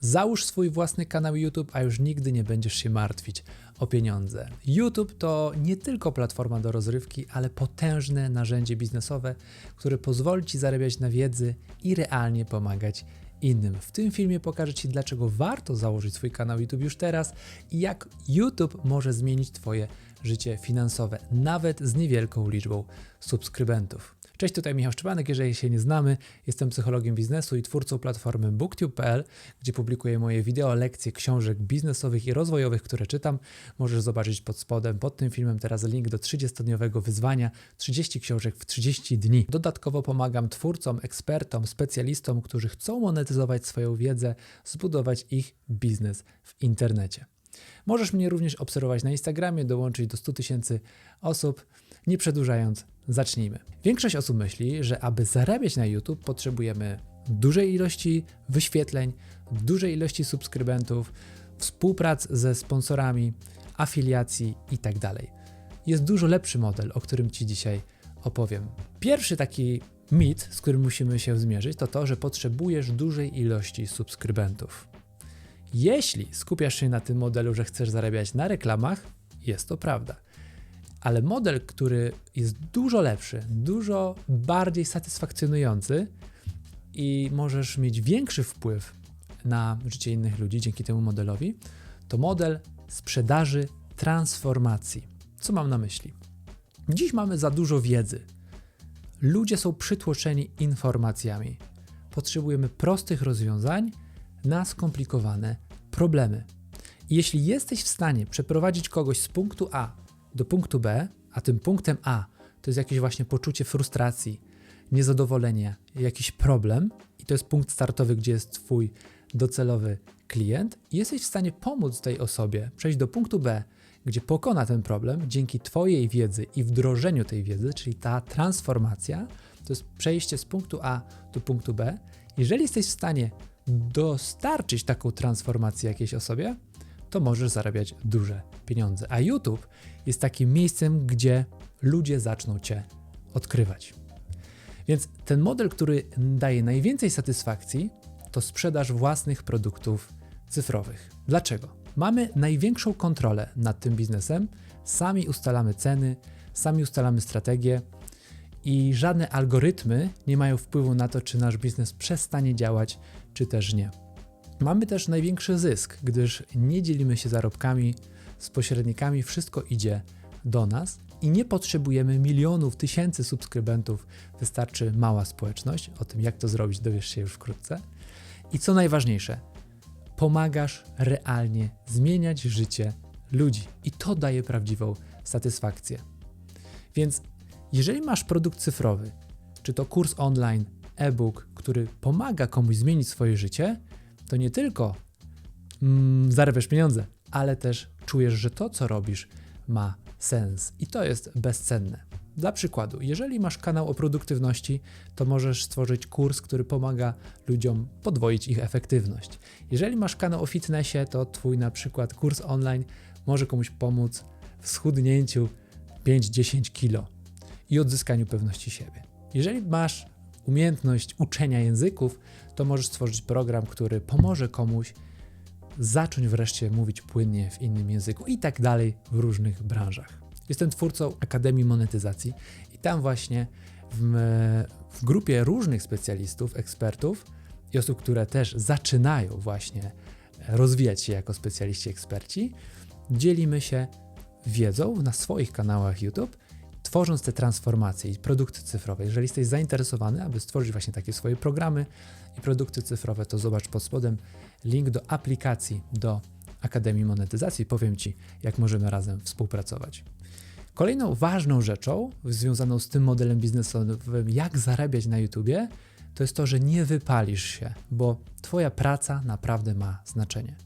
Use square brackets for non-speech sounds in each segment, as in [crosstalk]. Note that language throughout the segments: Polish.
Załóż swój własny kanał YouTube, a już nigdy nie będziesz się martwić o pieniądze. YouTube to nie tylko platforma do rozrywki, ale potężne narzędzie biznesowe, które pozwoli Ci zarabiać na wiedzy i realnie pomagać innym. W tym filmie pokażę Ci, dlaczego warto założyć swój kanał YouTube już teraz i jak YouTube może zmienić Twoje życie finansowe, nawet z niewielką liczbą subskrybentów. Cześć, tutaj Michał Szczepanek. Jeżeli się nie znamy, jestem psychologiem biznesu i twórcą platformy booktube.pl, gdzie publikuję moje wideo, lekcje książek biznesowych i rozwojowych, które czytam. Możesz zobaczyć pod spodem, pod tym filmem teraz link do 30-dniowego wyzwania 30 książek w 30 dni. Dodatkowo pomagam twórcom, ekspertom, specjalistom, którzy chcą monetyzować swoją wiedzę, zbudować ich biznes w internecie. Możesz mnie również obserwować na Instagramie, dołączyć do 100 tysięcy osób. Nie przedłużając, zacznijmy. Większość osób myśli, że aby zarabiać na YouTube, potrzebujemy dużej ilości wyświetleń, dużej ilości subskrybentów, współprac ze sponsorami, afiliacji itd. Jest dużo lepszy model, o którym Ci dzisiaj opowiem. Pierwszy taki mit, z którym musimy się zmierzyć, to to, że potrzebujesz dużej ilości subskrybentów. Jeśli skupiasz się na tym modelu, że chcesz zarabiać na reklamach, jest to prawda. Ale model, który jest dużo lepszy, dużo bardziej satysfakcjonujący i możesz mieć większy wpływ na życie innych ludzi dzięki temu modelowi, to model sprzedaży transformacji. Co mam na myśli? Dziś mamy za dużo wiedzy. Ludzie są przytłoczeni informacjami. Potrzebujemy prostych rozwiązań na skomplikowane problemy. Jeśli jesteś w stanie przeprowadzić kogoś z punktu A do punktu B, a tym punktem A to jest jakieś właśnie poczucie frustracji, niezadowolenia, jakiś problem, i to jest punkt startowy, gdzie jest Twój docelowy klient, i jesteś w stanie pomóc tej osobie przejść do punktu B, gdzie pokona ten problem dzięki Twojej wiedzy i wdrożeniu tej wiedzy, czyli ta transformacja, to jest przejście z punktu A do punktu B. Jeżeli jesteś w stanie dostarczyć taką transformację jakiejś osobie, to możesz zarabiać duże pieniądze. A YouTube jest takim miejscem, gdzie ludzie zaczną Cię odkrywać. Więc ten model, który daje najwięcej satysfakcji, to sprzedaż własnych produktów cyfrowych. Dlaczego? Mamy największą kontrolę nad tym biznesem, sami ustalamy ceny, sami ustalamy strategię i żadne algorytmy nie mają wpływu na to, czy nasz biznes przestanie działać, czy też nie. Mamy też największy zysk, gdyż nie dzielimy się zarobkami z pośrednikami, wszystko idzie do nas i nie potrzebujemy milionów, tysięcy subskrybentów, wystarczy mała społeczność. O tym, jak to zrobić, dowiesz się już wkrótce. I co najważniejsze, pomagasz realnie zmieniać życie ludzi i to daje prawdziwą satysfakcję. Więc jeżeli masz produkt cyfrowy, czy to kurs online, e-book, który pomaga komuś zmienić swoje życie, to nie tylko mm, zarabiasz pieniądze, ale też czujesz, że to, co robisz, ma sens i to jest bezcenne. Dla przykładu, jeżeli masz kanał o produktywności, to możesz stworzyć kurs, który pomaga ludziom podwoić ich efektywność. Jeżeli masz kanał o fitnessie, to twój na przykład kurs online może komuś pomóc w schudnięciu 5-10 kilo i odzyskaniu pewności siebie. Jeżeli masz umiejętność uczenia języków, to możesz stworzyć program, który pomoże komuś zacząć wreszcie mówić płynnie w innym języku i tak dalej w różnych branżach. Jestem twórcą Akademii Monetyzacji i tam właśnie w, w grupie różnych specjalistów, ekspertów i osób, które też zaczynają właśnie rozwijać się jako specjaliści, eksperci, dzielimy się wiedzą na swoich kanałach YouTube tworząc te transformacje i produkty cyfrowe. Jeżeli jesteś zainteresowany, aby stworzyć właśnie takie swoje programy i produkty cyfrowe, to zobacz pod spodem link do aplikacji do Akademii Monetyzacji. Powiem Ci, jak możemy razem współpracować. Kolejną ważną rzeczą związaną z tym modelem biznesowym, jak zarabiać na YouTubie, to jest to, że nie wypalisz się, bo Twoja praca naprawdę ma znaczenie.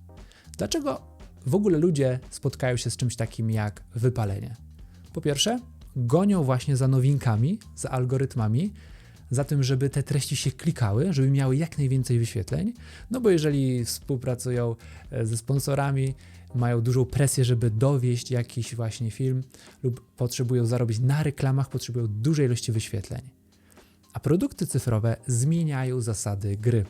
Dlaczego w ogóle ludzie spotkają się z czymś takim jak wypalenie? Po pierwsze, gonią właśnie za nowinkami, za algorytmami, za tym, żeby te treści się klikały, żeby miały jak najwięcej wyświetleń. No bo jeżeli współpracują e, ze sponsorami, mają dużą presję, żeby dowieść jakiś właśnie film, lub potrzebują zarobić na reklamach, potrzebują dużej ilości wyświetleń. A produkty cyfrowe zmieniają zasady gry.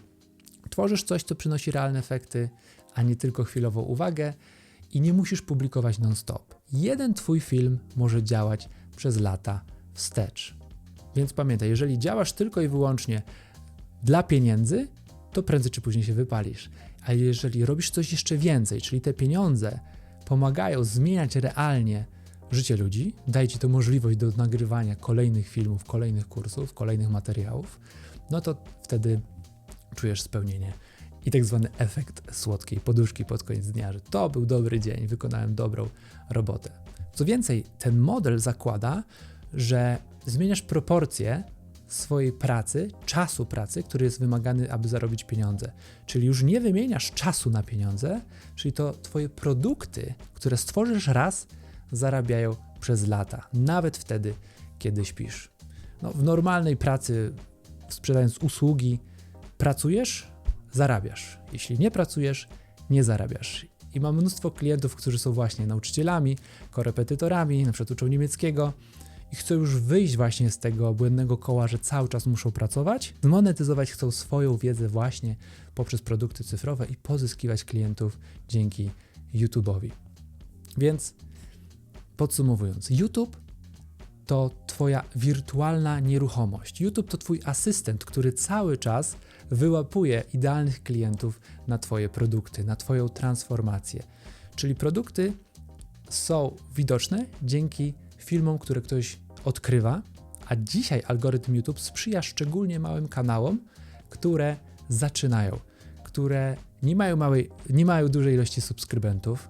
Tworzysz coś, co przynosi realne efekty, a nie tylko chwilową uwagę i nie musisz publikować non-stop. Jeden Twój film może działać przez lata wstecz. Więc pamiętaj, jeżeli działasz tylko i wyłącznie dla pieniędzy, to prędzej czy później się wypalisz. A jeżeli robisz coś jeszcze więcej, czyli te pieniądze pomagają zmieniać realnie życie ludzi, daje ci to możliwość do nagrywania kolejnych filmów, kolejnych kursów, kolejnych materiałów, no to wtedy czujesz spełnienie i tak zwany efekt słodkiej poduszki pod koniec dnia, że to był dobry dzień, wykonałem dobrą robotę. Co więcej, ten model zakłada, że zmieniasz proporcje swojej pracy, czasu pracy, który jest wymagany, aby zarobić pieniądze. Czyli już nie wymieniasz czasu na pieniądze, czyli to Twoje produkty, które stworzysz raz, zarabiają przez lata, nawet wtedy, kiedy śpisz. No, w normalnej pracy, sprzedając usługi, pracujesz, zarabiasz. Jeśli nie pracujesz, nie zarabiasz. I mam mnóstwo klientów, którzy są właśnie nauczycielami, korepetytorami, na przykład uczą niemieckiego i chcą już wyjść właśnie z tego błędnego koła, że cały czas muszą pracować, zmonetyzować chcą swoją wiedzę właśnie poprzez produkty cyfrowe i pozyskiwać klientów dzięki YouTube'owi. Więc podsumowując, YouTube to Twoja wirtualna nieruchomość. YouTube to Twój asystent, który cały czas wyłapuje idealnych klientów na Twoje produkty, na Twoją transformację. Czyli produkty są widoczne dzięki filmom, które ktoś odkrywa, a dzisiaj algorytm YouTube sprzyja szczególnie małym kanałom, które zaczynają, które nie mają, małej, nie mają dużej ilości subskrybentów,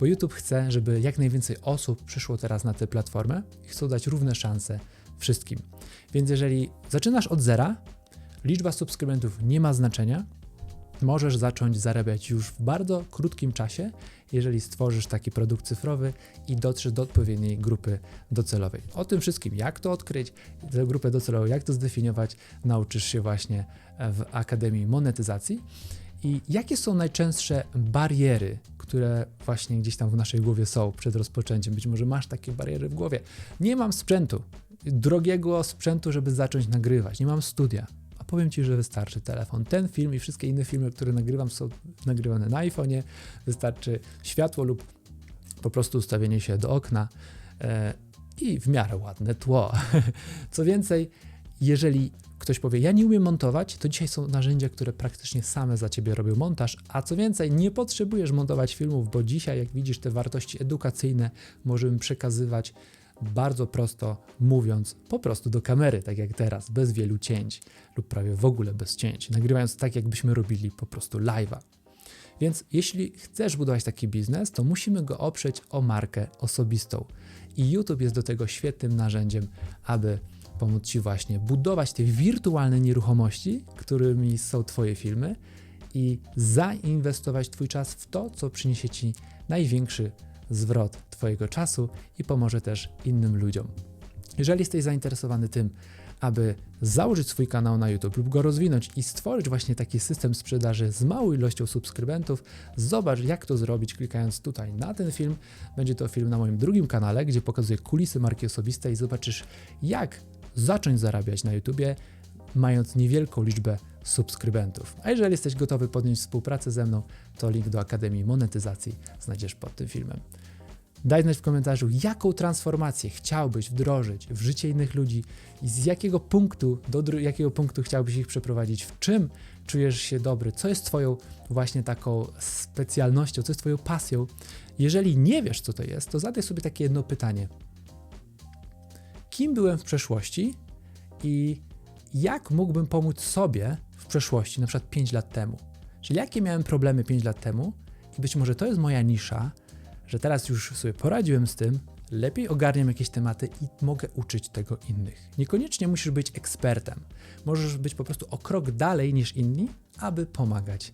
bo YouTube chce, żeby jak najwięcej osób przyszło teraz na tę platformę i chcą dać równe szanse wszystkim. Więc jeżeli zaczynasz od zera, liczba subskrybentów nie ma znaczenia, możesz zacząć zarabiać już w bardzo krótkim czasie, jeżeli stworzysz taki produkt cyfrowy i dotrzesz do odpowiedniej grupy docelowej. O tym wszystkim, jak to odkryć, tę grupę docelową, jak to zdefiniować, nauczysz się właśnie w Akademii Monetyzacji. I jakie są najczęstsze bariery, które właśnie gdzieś tam w naszej głowie są przed rozpoczęciem? Być może masz takie bariery w głowie. Nie mam sprzętu, drogiego sprzętu, żeby zacząć nagrywać, nie mam studia. A powiem Ci, że wystarczy telefon. Ten film i wszystkie inne filmy, które nagrywam, są nagrywane na iPhone'ie. Wystarczy światło lub po prostu ustawienie się do okna e, i w miarę ładne tło. [laughs] Co więcej, jeżeli ktoś powie, ja nie umiem montować, to dzisiaj są narzędzia, które praktycznie same za ciebie robią montaż, a co więcej, nie potrzebujesz montować filmów, bo dzisiaj, jak widzisz, te wartości edukacyjne możemy przekazywać bardzo prosto mówiąc, po prostu do kamery, tak jak teraz, bez wielu cięć lub prawie w ogóle bez cięć, nagrywając tak, jakbyśmy robili po prostu live'a. Więc jeśli chcesz budować taki biznes, to musimy go oprzeć o markę osobistą. I YouTube jest do tego świetnym narzędziem, aby pomóc Ci właśnie budować te wirtualne nieruchomości, którymi są Twoje filmy i zainwestować Twój czas w to, co przyniesie Ci największy zwrot Twojego czasu i pomoże też innym ludziom. Jeżeli jesteś zainteresowany tym, aby założyć swój kanał na YouTube lub go rozwinąć i stworzyć właśnie taki system sprzedaży z małą ilością subskrybentów, zobacz jak to zrobić klikając tutaj na ten film. Będzie to film na moim drugim kanale, gdzie pokazuję kulisy marki osobistej i zobaczysz jak zacząć zarabiać na YouTubie, mając niewielką liczbę subskrybentów. A jeżeli jesteś gotowy podjąć współpracę ze mną, to link do Akademii Monetyzacji znajdziesz pod tym filmem. Daj znać w komentarzu, jaką transformację chciałbyś wdrożyć w życie innych ludzi i z jakiego punktu do jakiego punktu chciałbyś ich przeprowadzić, w czym czujesz się dobry, co jest Twoją właśnie taką specjalnością, co jest Twoją pasją. Jeżeli nie wiesz, co to jest, to zadaj sobie takie jedno pytanie. Kim byłem w przeszłości i jak mógłbym pomóc sobie w przeszłości, na przykład 5 lat temu? Czyli jakie miałem problemy 5 lat temu i być może to jest moja nisza, że teraz już sobie poradziłem z tym, lepiej ogarniam jakieś tematy i mogę uczyć tego innych. Niekoniecznie musisz być ekspertem. Możesz być po prostu o krok dalej niż inni, aby pomagać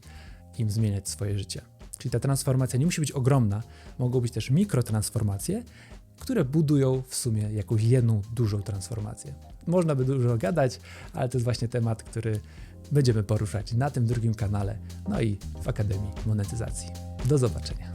im zmieniać swoje życie. Czyli ta transformacja nie musi być ogromna, mogą być też mikrotransformacje, które budują w sumie jakąś jedną dużą transformację. Można by dużo gadać, ale to jest właśnie temat, który będziemy poruszać na tym drugim kanale, no i w Akademii Monetyzacji. Do zobaczenia.